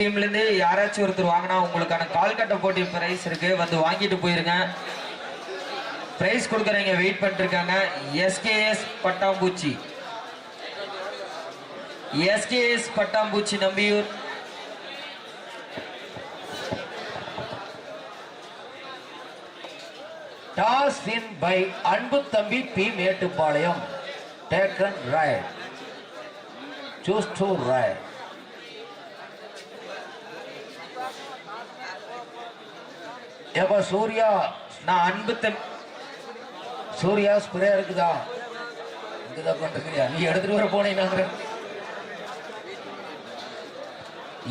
டீம்லேருந்து யாராச்சும் ஒருத்தர் வாங்கினா உங்களுக்கான கால்கட்ட போட்டி பிரைஸ் இருக்கு. வந்து வாங்கிட்டு போயிருங்க. பிரைஸ் கொடுக்குறவங்க வெயிட் பண்ணிட்டு இருக்காங்க எஸ்கேஎஸ் பட்டாம்பூச்சி. எஸ்கேஎஸ் பட்டாம்பூச்சி Nambiyur. Toss in by Anbu Thambi P Mettupalayam. Taken raid. Choose to raid ஏப்பா சூர்யா நான் அன்பு தம் சூர்யா ஸ்ப்ரே இருக்குதா? இங்கதான் பண்ணிருக்கிறியா நீ எடுத்துட்டு வர போனீங்க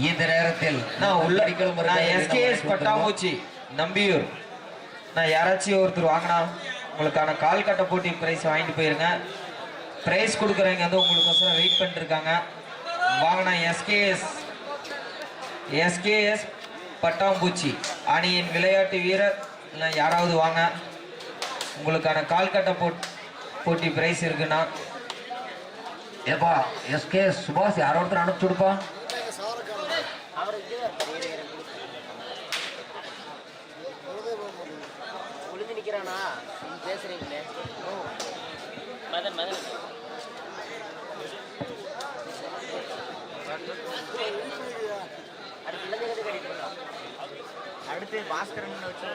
இந்த நேரத்தில் நான் உள்ள அடிக்கல் மருந்து நான் எஸ்கேஎஸ்? பட்டாம்பூச்சி நம்பியூர். நான் யாராச்சும் ஒருத்தர் வாங்கினா உங்களுக்கான கால் கட்டை போட்டி பிரைஸ் வாங்கிட்டு போயிருங்க. பிரைஸ் கொடுக்குறவங்க வந்து உங்களுக்கோசரம் வெயிட் பண்ணிட்டு இருக்காங்க. வாங்கினா எஸ்கேஎஸ் எஸ்கேஎஸ் பட்டாம்பூச்சி அணியின் விளையாட்டு வீரர் இல்லை யாராவது வாங்க. உங்களுக்கான கால்கட்ட போட் போட்டி பிரைஸ் இருக்குண்ணா. ஏப்பா எஸ்கே சுபாஷ் யாரோ ஒருத்தர் அனுப்பிச்சுடுப்பா பேசுறீங்களே மதன் மதன் அடுத்து பாஸ்கரன் வச்சு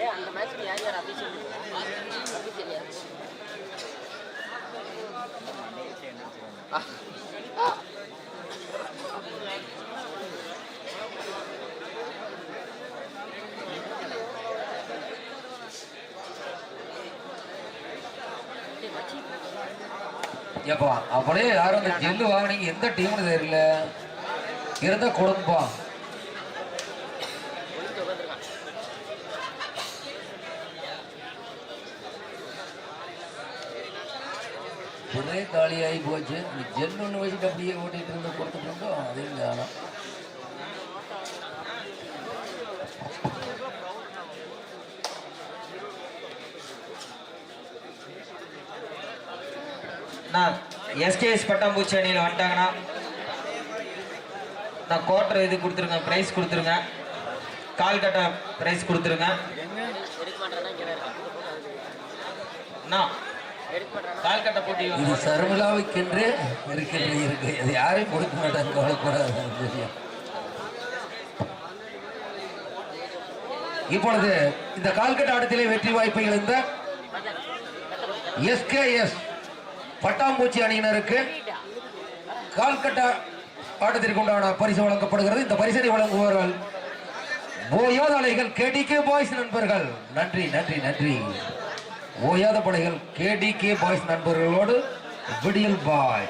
ஏ அந்த மேட்ச்க்கு யார் யார் அபிஷேக் அபிஷேக் ஏப்பா அப்படியே யாரும் இந்த ஜெல்லு வாங்குனீங்க எந்த டீம்னு தெரியல. இருந்தா கொடுப்பா உளுந்து உட்காந்துருக்கான் ஒரே காலியாகி போச்சு. இந்த ஜெல் ஒன்று வச்சுட்டு அப்படியே ஓட்டிட்டு இருந்த கொடுத்துட்டு இருந்தோம். அதையும் காணும் எஸ்கேஎஸ் பட்டாம்பூச்சி அணியில் வந்துட்டாங்கன்னா நான் குவார்டர் இது கொடுத்துருங்க ப்ரைஸ் கொடுத்துருங்க. கால் கட்ட ப்ரைஸ் கொடுத்துருங்க. கால் கட்ட போட்டி இது சர்மிளாவுக்கென்று இருக்கின்ற இருக்கு. இது யாரையும் கொடுக்க மாட்டாங்க கவலைப்படாது தெரியும். இப்பொழுது இந்த கால்கட்ட ஆட்டத்திலே வெற்றி வாய்ப்பை இழந்த எஸ்கேஎஸ் பட்டாம்பூச்சி அணியினருக்கு கால்கட்டா ஆட்டத்திற்கு உண்டான பரிசு வழங்கப்படுகிறது. இந்த பரிசனை வழங்குவார்கள் ஓயாத அலைகள் கேடிகே பாய்ஸ் நண்பர்கள். நன்றி நன்றி நன்றி. ஓயாத படைகள் கேடிகே பாய்ஸ் நண்பர்களோடு விடியல் பாய்.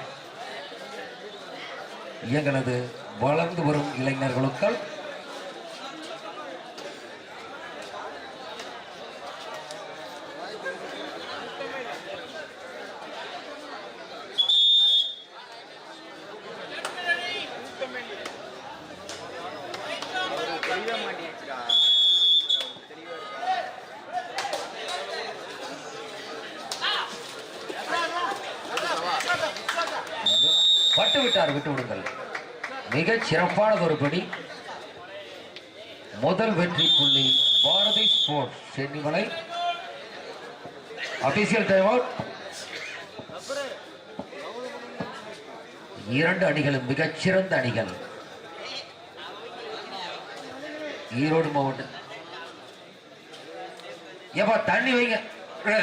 எங்களது வளர்ந்து வரும் இளைஞர்களுக்கள். விட்டார் விட்டு விடுங்கள். மிக சிறப்பானது ஒரு படி. முதல் வெற்றி புள்ளி Bharathi sports Chennimalai. Official time out இரண்டு அணிகளும் மிகச்சிறந்த அணிகள். ஈரோடு மாவட்டம். ஏப்பா தண்ணி வைங்க.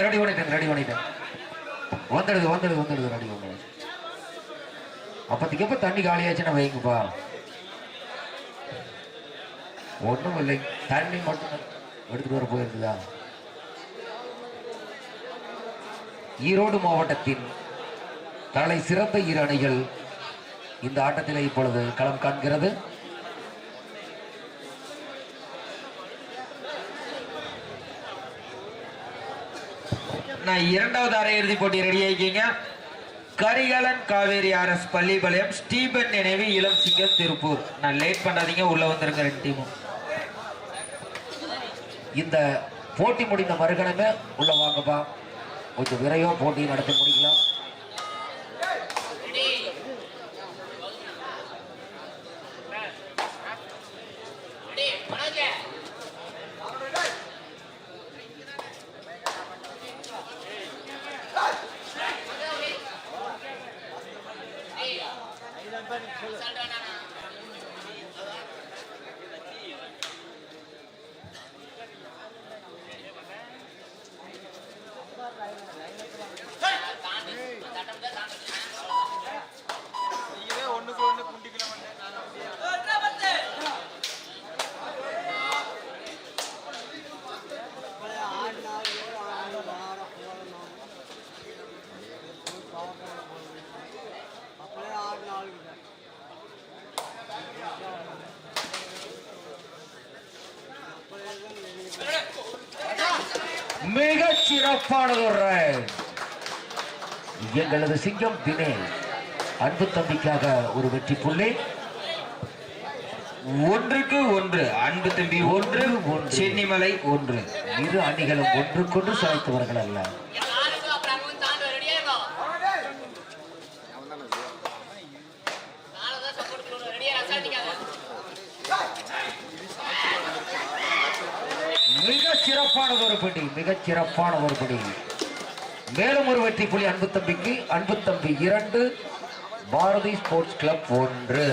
ரெடி பண்ணிட்டேன் ரெடி பண்ணிட்டேன். வந்துடுது வந்துடுது வந்துடுது ரெடி பண்ணுங்க அப்பத்துக்கு எப்ப தண்ணி காலியாச்சுன்னா வைங்கப்பா. ஒண்ணும் இல்லை. தண்ணி மட்டும் எடுத்துட்டு வர போயிருக்குதா? ஈரோடு மாவட்டத்தின் தலை சிறந்த இரு அணிகள் இந்த ஆட்டத்தில் இப்பொழுது களம் காண்கிறது. நான் இரண்டாவது இறுதி போட்டி ரெடி ஆகிக்கிங்க கரிகாலன் காவேரி ஆர்எஸ் பள்ளிப்பாளையம் ஸ்டீபன் நினைவு இளம் சிங்கம் திருப்பூர். நான் லேட் பண்ணாதீங்க உள்ள வந்துருங்க ரெண்டு டீமும் இந்த போட்டி முடிந்த மறுகணமே உள்ள வாங்கப்பா. கொஞ்சம் விரைவாக போட்டி நடத்தி முடிக்கலாம். மிக சிறப்பானது ஒரு. எங்களது சிங்கம் தினேஷ் அன்பு தம்பிக்காக ஒரு வெற்றி புள்ளி ஒன்றுக்கு ஒன்று அன்பு தம்பி ஒன்று ஒன்று. சென்னிமலை ஒன்று இரு அணிகளும் ஒன்றுக்கொன்று சாய்த்தவர்கள் அல்ல சிறப்பானது ஒரு பிடி மிகச் சிறப்பான ஒரு பிடி. மேலும் ஒரு வெற்றி புள்ளி அன்பு தம்பிக்கு அன்பு தம்பி இரண்டு பாரதி ஸ்போர்ட்ஸ் கிளப் ஒன்று.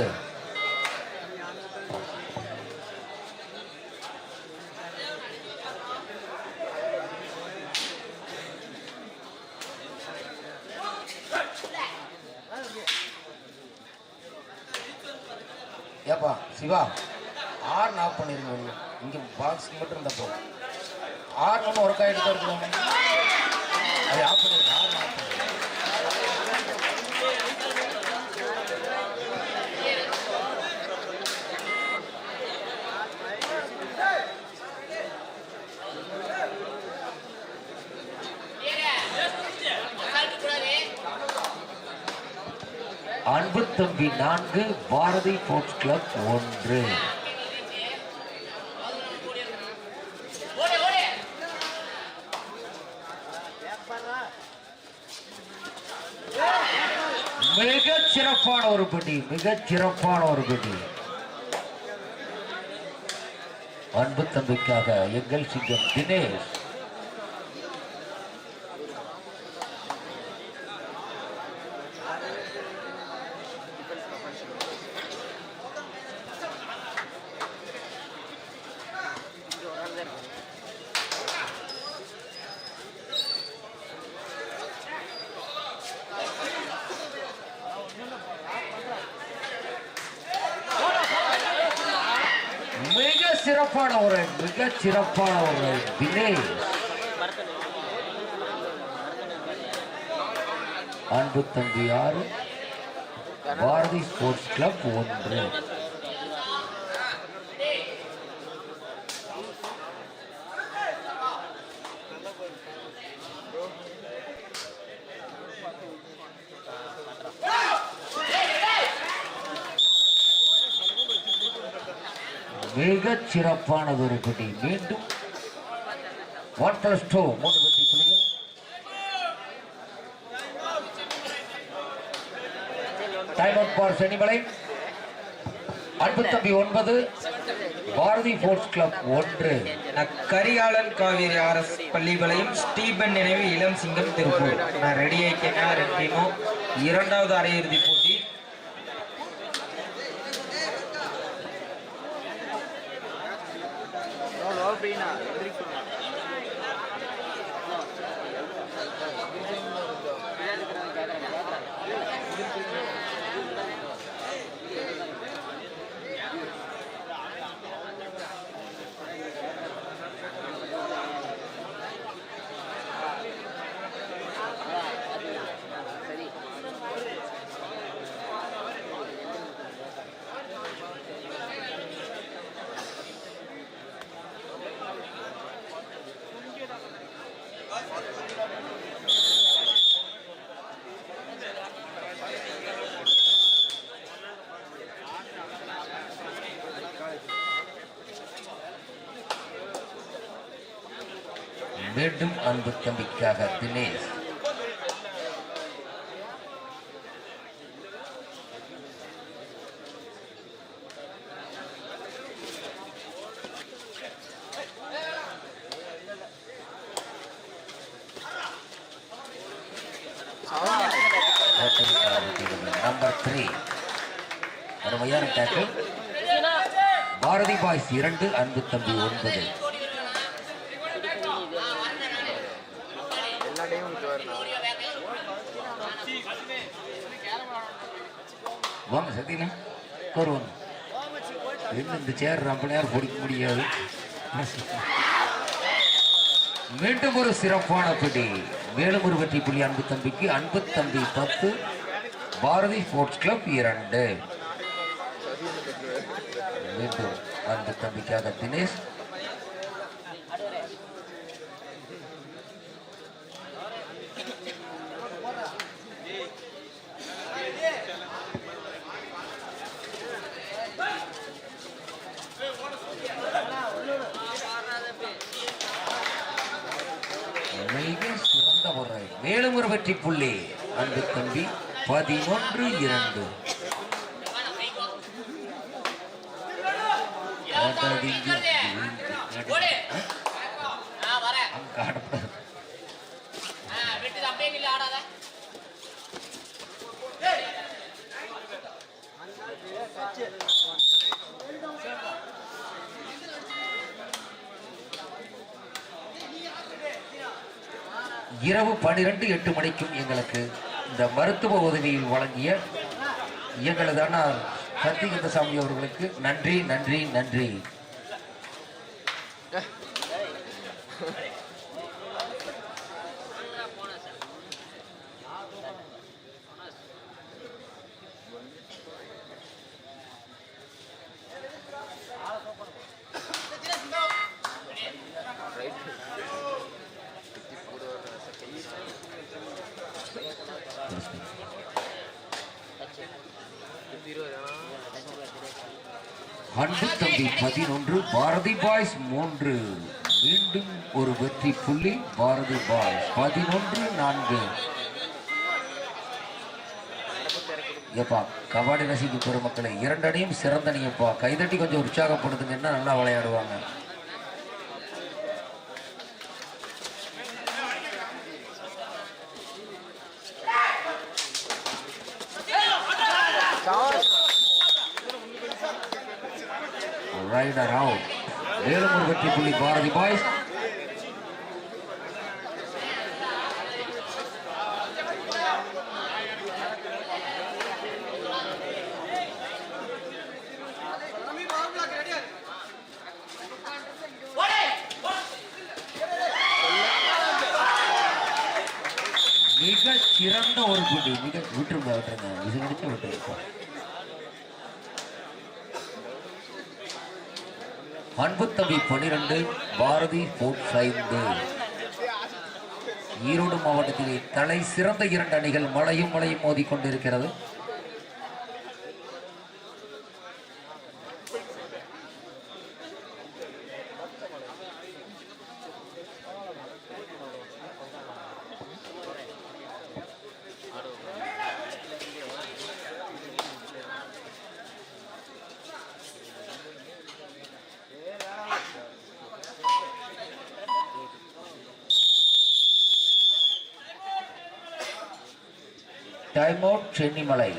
ஏப்பா சிவா ஆறு நாப் பண்ணிருங்க இங்க பாக்ஸ் மட்டும் இருந்தா போகும் ஆறு ஒன்று ஒர்க் ஆகிட்டு தான் இருக்கணும் அது அன்பு தம்பி நான்கு பாரதி ஸ்போர்ட்ஸ் கிளப் ஒன்று. மிக சிறப்பான ஒரு பெட்டி மிக சிறப்பான ஒரு பெட்டி. அன்பு தம்பிக்காக எங்கள் சிங்கம் தினேஷ் மிக சிறப்பான ஒரு மிக சிறப்பான ஒரு தினேஷ். அன்பு தம்பி ஆறு பாரதி ஸ்போர்ட்ஸ் கிளப் ஒன்று. மிக சிறப்பானது ஒரு பெட்டி மீண்டும் ஒன் பிளஸ் டூ மூன்று பெட்டி புள்ளிகள் டைம் அவுட் பார் செனிமலை அன்பு ஒன்பது பாரதி ஸ்போர்ட்ஸ் கிளப் ஒன்று. கரியாளன் கரிகாலன் காவேரி ஆர்எஸ் பள்ளிபாளையம் ஸ்டீபன் நினைவு இளம் சிங்கம் திருப்பூர். நான் ரெடி ஆயிக்கேங்க ரெண்டு இரண்டாவது அரையிறுதி மீண்டும் அன்பு தம்பிக்காக தினேஷ். நம்பர் த்ரீ அருமையான டேக்கிள் பாரதி பாய்ஸ் இரண்டு அன்பு தம்பி ஒன்பது எல்லா டைமும் விட்டு வரணும் வாங்க சத்தியனா? வருவாங்க என்ன இந்த சேர் ரொம்ப நேரம் பிடிக்க முடியாது? மீண்டும் ஒரு சிறப்பான பிடி மேலும் ஒரு வெற்றி புள்ளி அன்பு தம்பிக்கு அன்பு தம்பி பத்து பாரதி ஸ்போர்ட்ஸ் கிளப் இரண்டு. மீண்டும் அன்பு தம்பிக்காக தினேஷ் மிக சிறந்த ஒரு மேலும் ஒரு வெற்றி புள்ளி அன்பு தம்பி பதினொன்று இரண்டு. அடடிங்க, இரவு பனிரெண்டு எட்டு மணிக்கும் எங்களுக்கு இந்த மருத்துவ உதவியில் வழங்கிய எங்களது அண்ணா சத்தியகந்தசாமி அவர்களுக்கு நன்றி நன்றி நன்றி. அன்பு தம்பி பதினொன்று பாரதி பாய்ஸ் மூன்று. மீண்டும் ஒரு வெற்றி புள்ளி பாரதி பாய்ஸ் பதினொன்று நான்கு. ஏப்பா கபாடி ரசிக்கும் பெருமக்களை இரண்டடையும் சிறந்த அணியப்பா. கைதட்டி கொஞ்சம் உற்சாகப்படுத்துங்கன்னா நல்லா விளையாடுவாங்க. ரைடர் அவுட் மேலும் ஒரு வெற்றி புள்ளி பாரதி பாய்ஸ் மிக சிறந்த ஒரு புள்ளி மிக விட்டுருங்க விட்டுருங்க. இது நினைச்சு விட்டுருக்கோம் அன்பு தம்பி பனிரெண்டு பாரதி ஸ்போர்ட்ஸ் ஐந்து ஈரோடு மாவட்டத்திலே தலை சிறந்த இரண்டு அணிகள் மழையும் மழையும் மோதிக்கொண்டிருக்கிறது. அவுட் சென்னிமலை